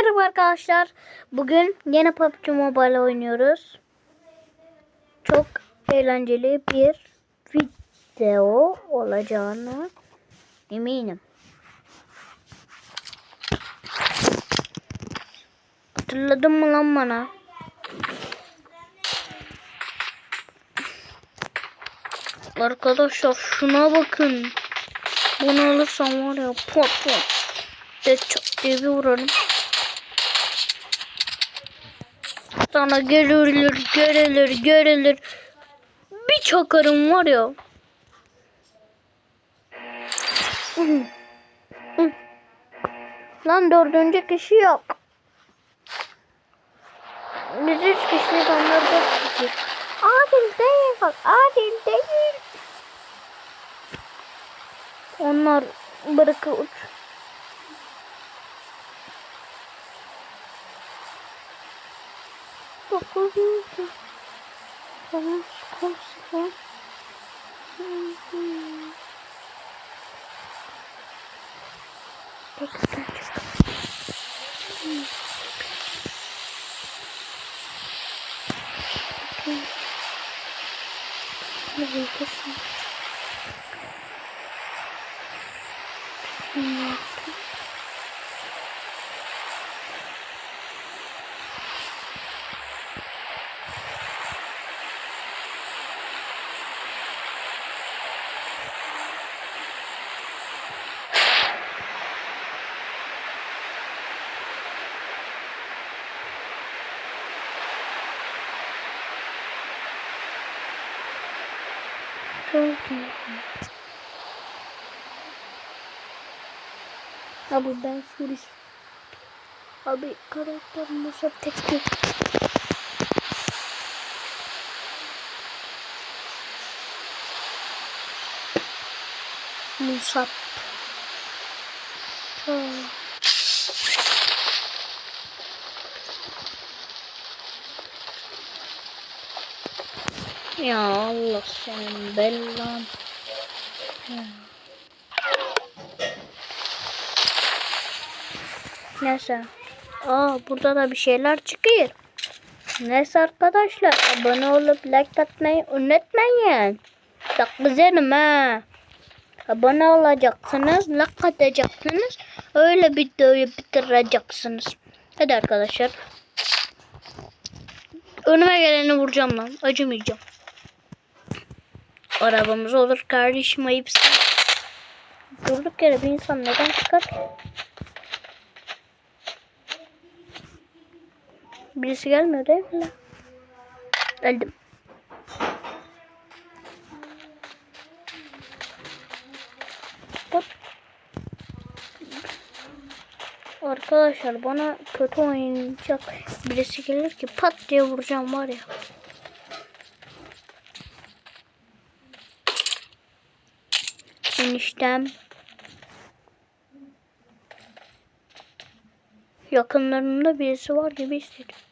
Merhaba arkadaşlar. Bugün yine PUBG Mobile oynuyoruz. Çok eğlenceli bir video olacağını eminim. Hatırladın mı lan bana? Arkadaşlar şuna bakın. Bunu alırsam var ya pot pot. De çok diye bir vurarım. Sana görülür, görülür, görülür. Bir çakarım var ya. Lan dördüncü kişi yok. Biz üç kişiyiz onlar dört kişi. Adil değil bak adil değil. Onlar bırakır uç. Dokuz yüz. Tamam, sıkıntı. İyi. Abi ben Suris. Abi karakter Musab tek tek. Musab. Ha. Ya Allah senin bellan. Neyse. Aa burada da bir şeyler çıkıyor. Neyse arkadaşlar abone olup like atmayı unutmayın. Çok güzelim ha. Abone olacaksınız, like atacaksınız. Öyle videoyu bitireceksiniz. Hadi arkadaşlar. Önüme geleni vuracağım lan. Acımayacağım. Arabamız olur kardeşim ayıpsın. Durduk yere bir insan neden çıkar ki? Birisi gelmiyor değil mi? Geldim. Hop. Arkadaşlar bana kötü oynayacak birisi gelir ki pat diye vuracağım var ya. Eniştem. Yakınlarında birisi var gibi hissediyorum.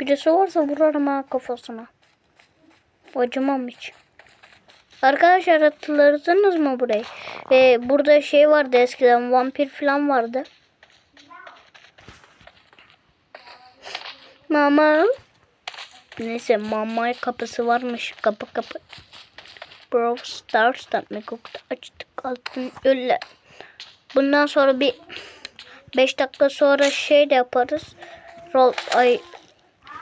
Birisi varsa vurarım ha kafasına. Acımam hiç. Arkadaşlar hatırladınız mı burayı? Ee, burada şey vardı eskiden vampir falan vardı. Mama. Neyse mama kapısı varmış. Kapı kapı. Brawl Stars'tan mı koktu? Açtık altın öyle. Bundan sonra bir 5 dakika sonra şey de yaparız. Rol ay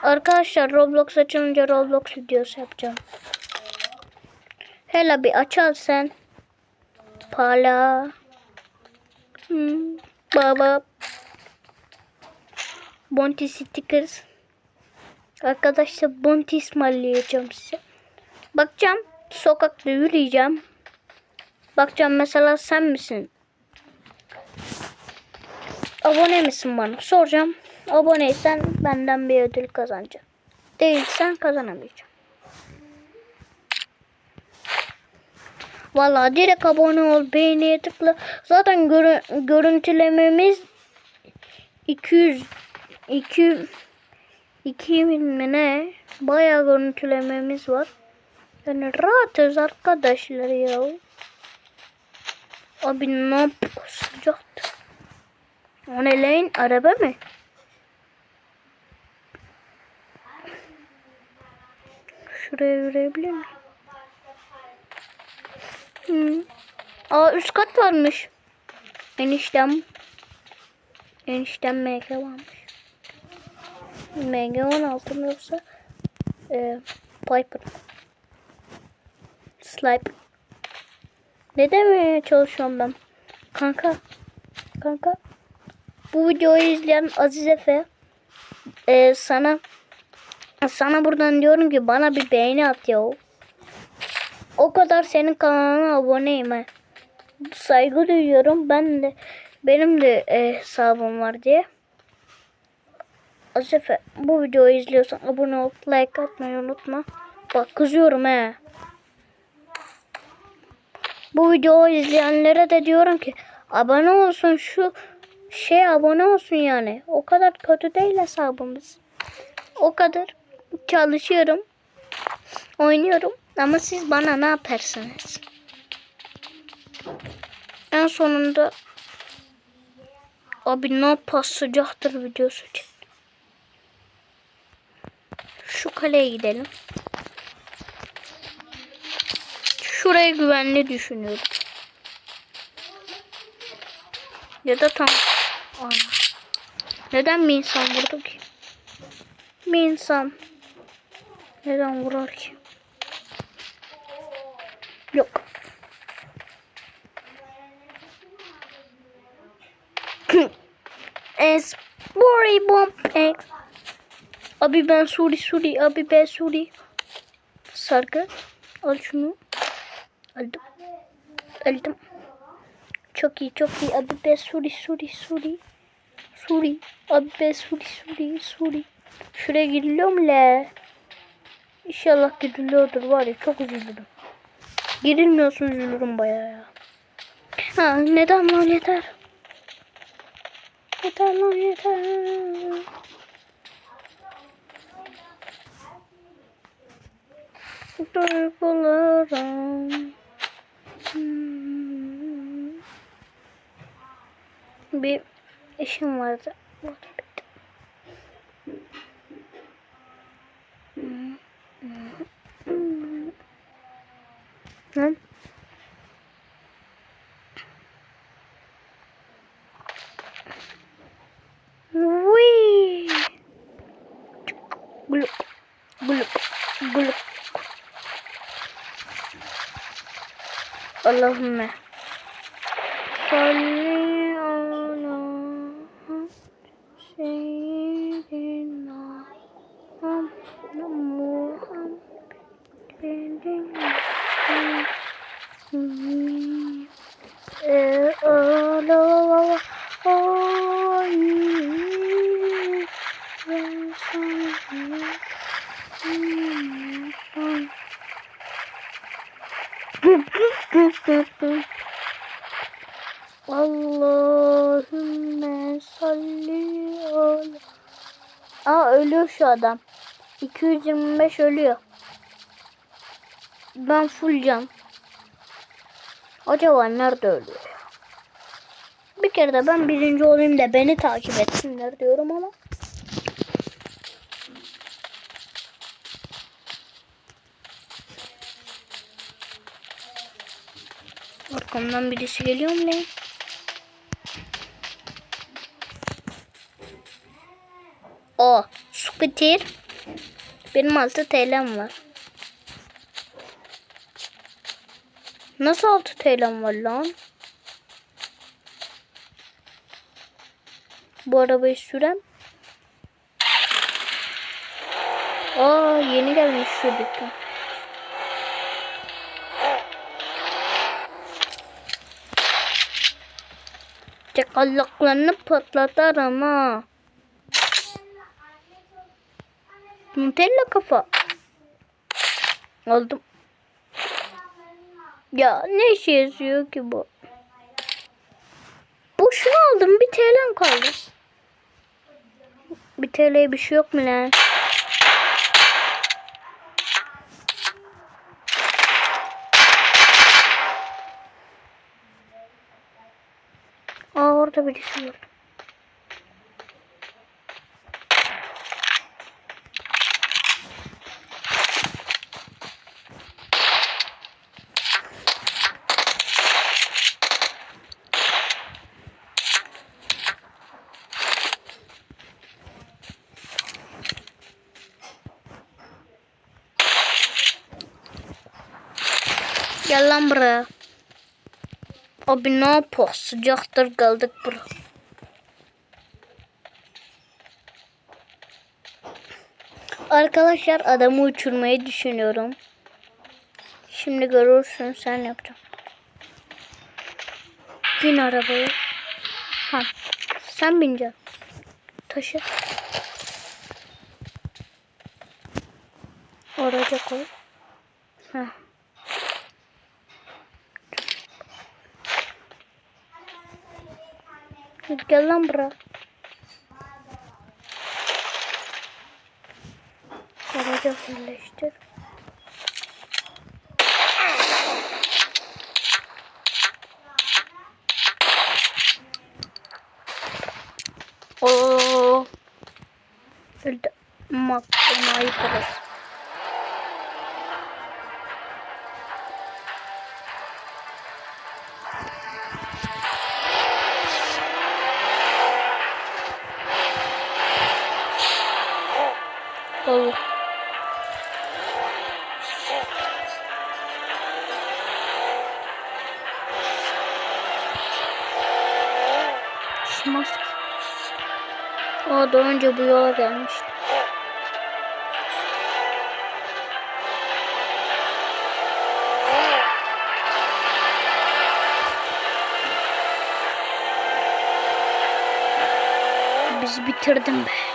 Arkadaşlar Roblox açılınca Roblox videosu yapacağım. Hele bir açal sen. Pala. Hmm, baba. Bounty stickers. Arkadaşlar Bounty ısmarlayacağım size. Bakacağım. Sokakta yürüyeceğim. Bakacağım mesela sen misin? Abone misin bana? Soracağım. Aboneysen benden bir ödül kazanacaksın. Değilsen kazanamayacaksın. Vallahi direkt abone ol, beğeniye tıkla. Zaten görü görüntülememiz 200 2 2000 mi ne? Bayağı görüntülememiz var. Yani rahatız arkadaşlar ya. Abi ne? Sıcaktı. O ne lan? Araba mı? Şuraya yürüyebilir miyim? Hı. Aa üst kat varmış. Eniştem. Eniştem MG varmış. MG 16 mı yoksa e, Piper. Sniper. Ne demeye çalışıyorum ben? Kanka. Kanka. Bu videoyu izleyen Aziz Efe e, sana sana buradan diyorum ki bana bir beğeni at ya. O kadar senin kanalına aboneyim ha. Saygı duyuyorum. Ben de benim de e, hesabım var diye. Aziz Efe bu videoyu izliyorsan abone ol, like atmayı unutma. Bak kızıyorum he. Bu videoyu izleyenlere de diyorum ki abone olsun şu şey abone olsun yani. O kadar kötü değil hesabımız. O kadar çalışıyorum. Oynuyorum ama siz bana ne yaparsınız? En sonunda abi ne pas sıcaktır videosu için. Şu kaleye gidelim. Şuraya güvenli düşünüyorum. Ya da tam. Ana. Neden bir insan vurdu ki? Bir insan neden vurar ki? Yok. Es Bori Bomb X. Abi ben Suri Suri. Abi ben Suri. Sargı. Al şunu. Aldım. Aldım. Çok iyi çok iyi. Abi ben Suri Suri Suri. Suri. Abi ben Suri Suri Suri. Şuraya giriliyor mu le? İnşallah giriliyordur var ya çok üzülürüm. Girilmiyorsa üzülürüm bayağı ya. Ha neden lan yeter. Yeter lan yeter. Duygularım. Hmm. Bir işim vardı. Hı? Wee. Guluk. Guluk. Guluk. Allahümme. Salli ala seyyidina Muhammedin e ala ayy Allahümme salli ala. Aa ölüyor şu adam. 225 ölüyor. Ben full can. Acaba nerede ölüyor? Bir kere de ben birinci olayım da beni takip etsinler diyorum ama. Arkamdan birisi geliyor mu ne? O, scooter. Benim 6 TL'm var. Nasıl 6 TL'm var lan? Bu arabayı süren. Aa yeni gelmiş şu dükkan. Çakallaklarını patlatarım ha. Nutella kafa. Aldım. Ya ne işe yazıyor ki bu? Boşuna aldım. Bir TL'm kaldı. Bir TL'ye bir şey yok mu lan? Aa orada birisi var. Gel lan buraya. Abi ne yapıyor? Sıcaktır kaldık bura. Arkadaşlar adamı uçurmayı düşünüyorum. Şimdi görürsün sen yapacağım. Bin arabaya. Ha, sen bineceksin. Taşı. Oraca koy. Gel lan buraya. Araca birleştir. Oh. Şımas. O da önce bu yola gelmişti. Biz bitirdim be.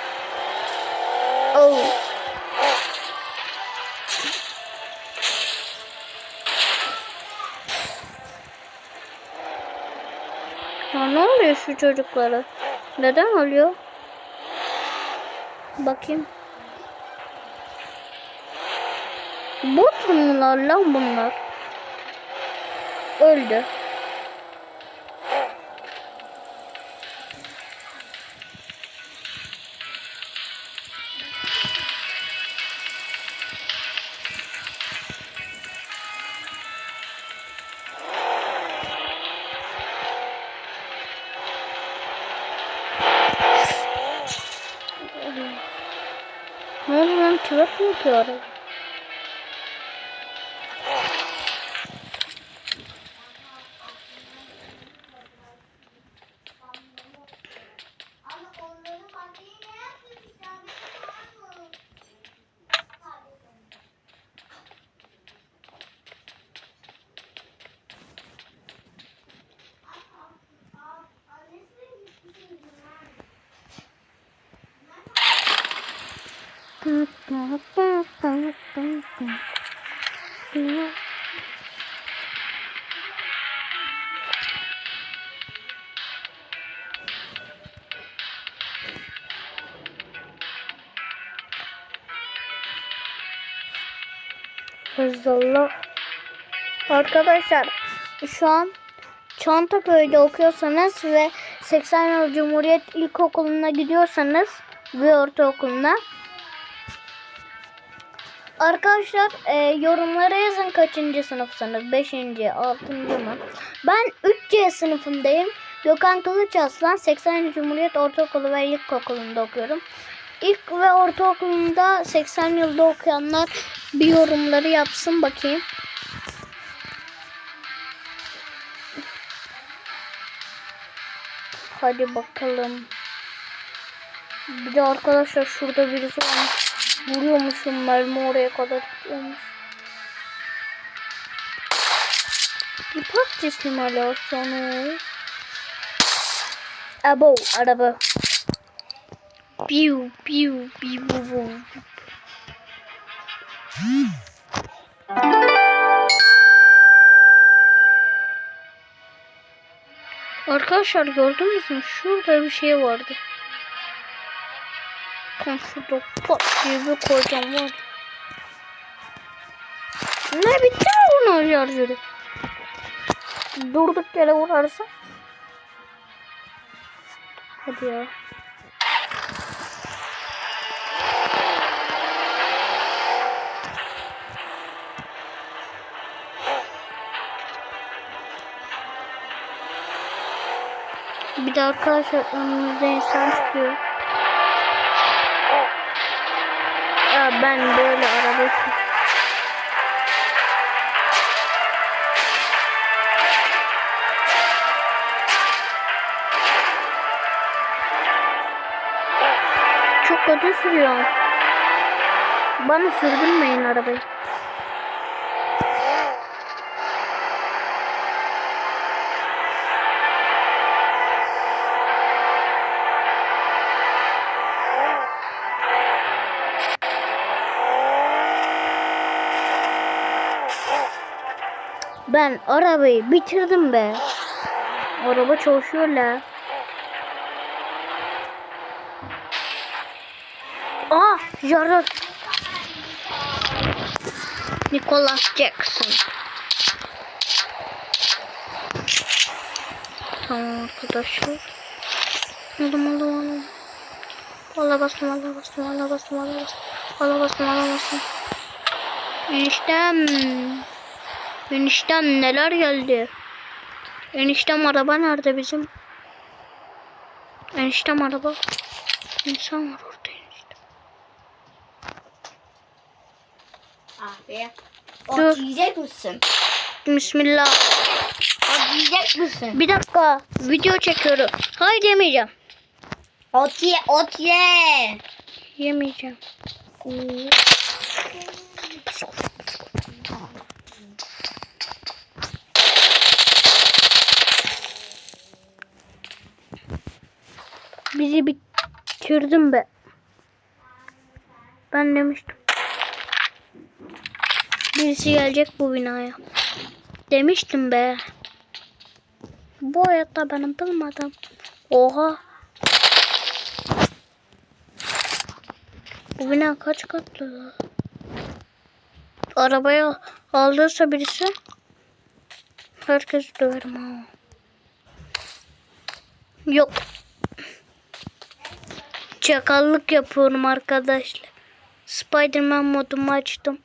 Ya ne oluyor şu çocuklara? Neden oluyor? Bakayım. Bot mular lan bunlar? Öldü. Twerk mi yapıyor Arkadaşlar şu an Çantaköy'de okuyorsanız ve 80 yıl Cumhuriyet İlkokulu'na gidiyorsanız ve ortaokuluna Arkadaşlar e, yorumlara yazın kaçıncı sınıfsınız? 5. 6. mı? Ben 3C sınıfındayım. Gökhan Kılıç Aslan 80 Cumhuriyet Ortaokulu ve İlkokulu'nda okuyorum. İlk ve ortaokulunda 80 yılda okuyanlar bir yorumları yapsın bakayım. Hadi bakalım. Bir de arkadaşlar şurada birisi varmış. Vuruyormuşum mermi oraya kadar gidiyormuş. Bir PUBG simülasyonu. Abo araba. Piu piu piu piu. Arkadaşlar gördünüz mü? Şurada bir şey vardı. Tam şurada pat diye bir koyacağım var. Ne bitti mi bunun şarjörü? Durduk yere vurarsa. Hadi ya. Bir de arkadaşlar önümüzde insan çıkıyor. Ya ben böyle araba Çok kötü sürüyorum. Bana sürdürmeyin arabayı. Ben arabayı bitirdim be. Araba çalışıyor la. Ah, yarar. Nicholas Jackson. Tamam arkadaşlar. Aldım aldım aldım. Valla bastım valla bastım valla bastım valla bastım. Valla bastım valla bastım. Eniştem. Eniştem neler geldi. Eniştem araba nerede bizim? Eniştem araba. İnsan var orada eniştem. Abi. Dur. Ot yiyecek misin? Bismillah. Ot yiyecek misin? Bir dakika video çekiyorum. Hayır yemeyeceğim. Ot ye, ot ye. Yemeyeceğim. Bizi bitirdin be. Ben demiştim. Birisi gelecek bu binaya. Demiştim be. Bu hayatta benim bilmadım. Oha. Bu bina kaç katlı? Arabaya aldıysa birisi herkes döverim ha. Yok. Çakallık yapıyorum arkadaşlar. Spiderman modumu açtım.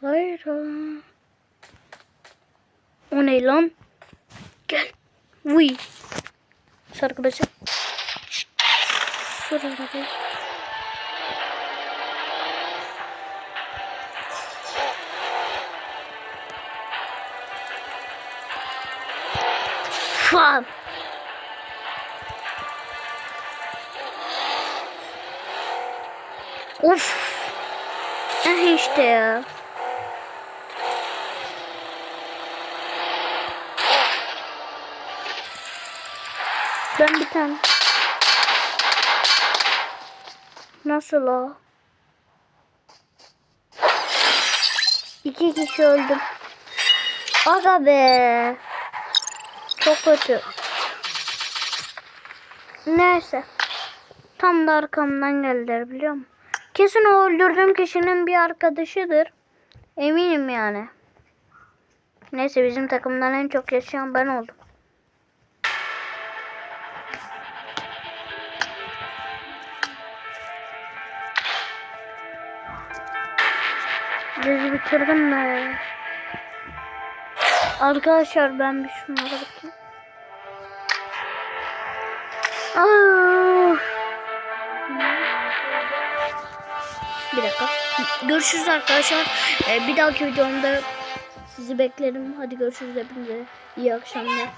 Hayır. ha. O ne lan? Gel. Vuy. Sarkı bacı. Fan. Uf. Eh işte ya. Ben bir tane. Nasıl o? İki kişi öldüm. Aga be. Çok kötü. Neyse. Tam da arkamdan geldiler biliyor musun? Kesin o öldürdüğüm kişinin bir arkadaşıdır. Eminim yani. Neyse bizim takımdan en çok yaşayan ben oldum. Bizi bitirdim be. Arkadaşlar ben bir şunlara bakayım. Aa. Bir dakika. Görüşürüz arkadaşlar. Ee, bir dahaki videomda sizi beklerim. Hadi görüşürüz hepinize. İyi akşamlar.